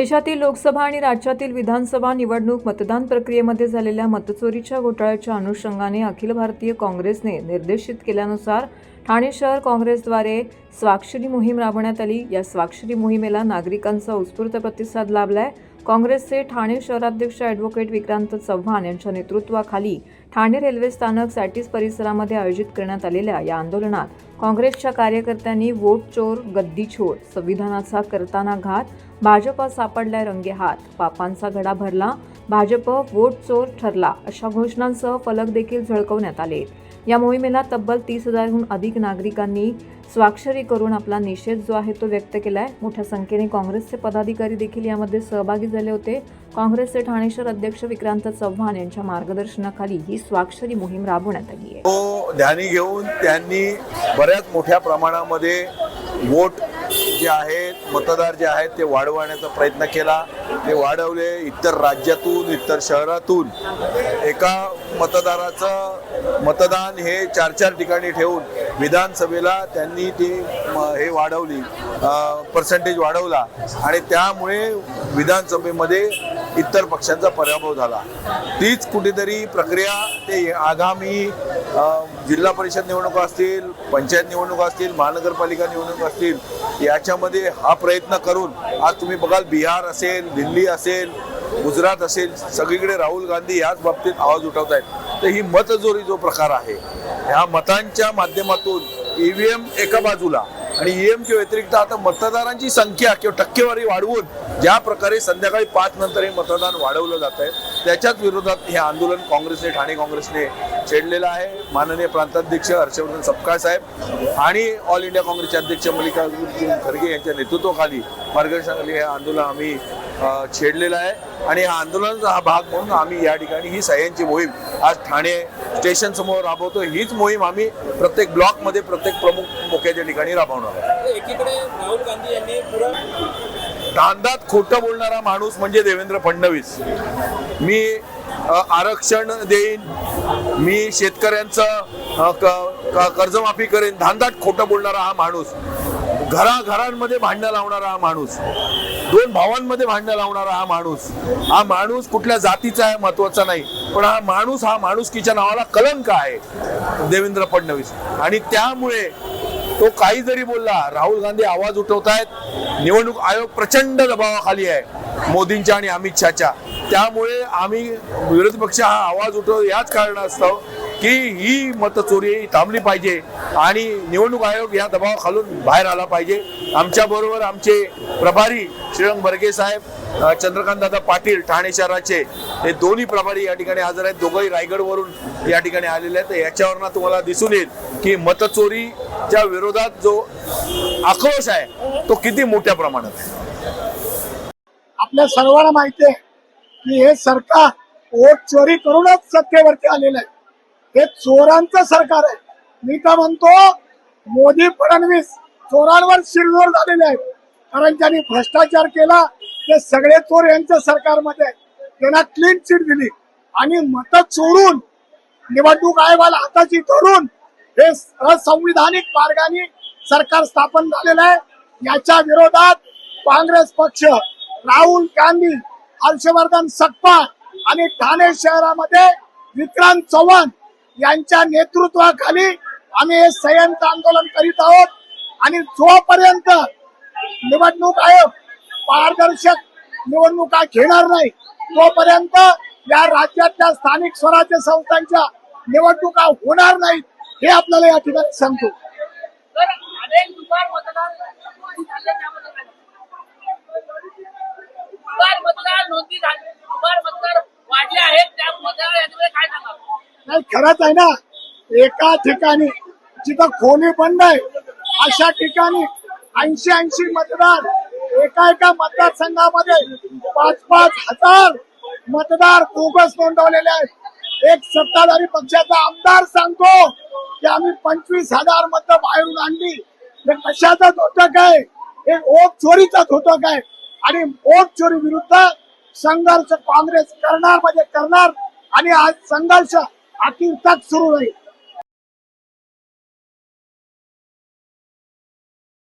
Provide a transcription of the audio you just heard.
देशातील लोकसभा आणि राज्यातील विधानसभा निवडणूक मतदान प्रक्रियेमध्ये झालेल्या मतचोरीच्या घोटाळ्याच्या अनुषंगाने अखिल भारतीय काँग्रेसने निर्देशित केल्यानुसार ठाणे शहर काँग्रेसद्वारे स्वाक्षरी मोहीम राबवण्यात आली. या स्वाक्षरी मोहिमेला नागरिकांचा उत्स्फूर्त प्रतिसाद लाभलाय. काँग्रेसचे ठाणे शहराध्यक्ष ॲडव्होकेट विक्रांत चव्हाण यांच्या नेतृत्वाखाली ठाणे रेल्वे स्थानक सॅटिस परिसरामध्ये आयोजित करण्यात आलेल्या या आंदोलनात काँग्रेसच्या कार्यकर्त्यांनी वोट चोर गद्दी छोड संविधानाचा करताना घात भाजपा सापडल्या रंगे हात पापांचा घडा भरला भाजप वोट चोर ठरला अशा घोषणांसह फलक देखील झळकवण्यात आले. या मोहिमेला तब्बल तीस हजारहून अधिक नागरिकांनी स्वाक्षरी करून आपला निषेध जो आहे तो व्यक्त केला आहे मोठ्या संख्येने काँग्रेसचे पदाधिकारी देखील यामध्ये सहभागी झाले होते. काँग्रेसचे ठाणे शहर अध्यक्ष विक्रांत चव्हाण यांच्या मार्गदर्शनाखाली ही स्वाक्षरी मोहीम राबवण्यात आली आहे. ध्यानी घेऊन त्यांनी बऱ्याच मोठ्या प्रमाणामध्ये वोट जे आहेत मतदार जे आहेत ते वाढवण्याचा प्रयत्न केला. ते वाढवले इतर राज्यातून इतर शहरातून. एका मतदाराचं मतदान हे चार चार ठिकाणी ठेवून विधानसभेला त्यांनी ती हे वाढवली पर्सेंटेज वाढवला. आणि त्यामुळे विधानसभेमध्ये इतर पक्षांचा पराभव झाला. तीच कुठेतरी प्रक्रिया ते आगामी जिल्हा परिषद निवडणुका असतील पंचायत निवडणुका असतील महानगरपालिका निवडणुका असतील याच्यामध्ये हा प्रयत्न करून आज तुम्ही बघाल बिहार असेल दिल्ली असेल गुजरात असेल सगळीकडे राहुल गांधी याच बाबतीत आवाज उठवत आहेत. तर ही मतजोरी जो प्रकार आहे ह्या मतांच्या माध्यमातून ईव्हीएम एका बाजूला आणि ईएमच्या व्यतिरिक्त आता मतदारांची संख्या किंवा टक्केवारी वाढवून ज्या प्रकारे संध्याकाळी पाच नंतर हे मतदान वाढवलं जात आहे त्याच्याच विरोधात हे आंदोलन काँग्रेसने ठाणे काँग्रेसने छेडलेलं आहे. माननीय प्रांताध्यक्ष हर्षवर्धन सपकाळ साहेब आणि ऑल इंडिया काँग्रेसचे अध्यक्ष मल्लिकार्जुन खरगे यांच्या नेतृत्वाखाली मार्गदर्शनाखाली हे आंदोलन आम्ही छेडलेलं आहे. आणि हा आंदोलनाचा हा भाग म्हणून आम्ही या ठिकाणी ही सह्यांची मोहीम आज ठाणे स्टेशन समोर राबवतो हीच मोहीम आम्ही प्रत्येक ब्लॉकमध्ये प्रत्येक प्रमुख मुख्याच्या ठिकाणी राबवणार आहोत. एकीकडे राहुल गांधी यांनी पुरा दांदात खोटं बोलणारा माणूस म्हणजे देवेंद्र फडणवीस. मी आरक्षण देईन मी शेतकऱ्यांचं क- क- कर्जमाफी करेन धांदात खोटं बोलणारा हा माणूस घराघरांमध्ये भांडणं लावणारा हा माणूस दोन भावांमध्ये भांडणं लावणारा हा माणूस हा माणूस कुठल्या जातीचा आहे महत्त्वाचा नाही पण हा माणूस हा माणुसकीच्या नावाला कलंक आहे देवेंद्र फडणवीस. आणि त्यामुळे तो काही जरी बोलला राहुल गांधी आवाज उठवतायत. निवडणूक आयोग प्रचंड दबावाखाली आहे मोदींच्या आणि अमित शहाच्या. त्यामुळे आम्ही विरोधी पक्ष हा आवाज उठवतो याच कारणास्तव की ही मतचोरी थांबली पाहिजे आणि निवडणूक आयोग या दबावाखालून बाहेर आला पाहिजे. आमच्या बरोबर आमचे प्रभारी श्रीरंग बर्गे साहेब चंद्रकांत दादा पाटील ठाणे शहराचे हे दोन्ही प्रभारी या ठिकाणी हजर आहेत. दोघंही रायगडवरून या ठिकाणी आलेले आहेत. याच्यावरनं तुम्हाला दिसून येईल की मतचोरीच्या विरोधात जो आक्रोश आहे तो किती मोठ्या प्रमाणात आहे? आपल्या सर्वांना माहिती आहे की हे सरकार वोट चोरी करूनच सत्तेवरती आलेलं आहे. हे चोरांचं सरकार आहे. मी तर म्हणतो मोदी फडणवीस चोरांवर शिरजोर झालेले आहेत. कारण त्यांनी भ्रष्टाचार केला ते सगळे चोर यांच्या सरकारमध्ये आहेत. त्यांना क्लीन चिट दिली. आणि मत चोरून निवडणूक आयोगाला हाताची धरून हे असंविधानिक मार्गाने सरकार स्थापन झालेलं आहे. याच्या विरोधात काँग्रेस पक्ष राहुल गांधी हर्षवर्धन सकपाळ आणि ठाणे शहरामध्ये विक्रांत चव्हाण यांच्या नेतृत्वाखाली आम्ही हे संयंत्र आंदोलन करीत आहोत. आणि जोपर्यंत निवडणूक आयोग पारदर्शक निवडणुका घेणार नाही. तोपर्यंत या राज्यातल्या स्थानिक स्वराज्य संस्थांच्या निवडणुका होणार नाहीत हे आपल्याला या ठिकाणी सांगतो. नाही खरंच आहे ना एका ठिकाणी जिथं खोली बंद आहे अशा ठिकाणी ऐंशी ऐंशी मतदार एका एका मतदारसंघामध्ये पाच पाच हजार मतदार बोगस नोंदवलेले आहेत. एक सत्ताधारी पक्षाचा आमदार सांगतो की आम्ही पंचवीस हजार मत बाहेरून आणली. हे कशाचंच होतं काय हे ओट चोरीचा होतं आहे. आणि ओट चोरी विरुद्ध संघर्ष काँग्रेस करणार म्हणजे करणार. आणि आज संघर्ष अखेर तक सुरू राहील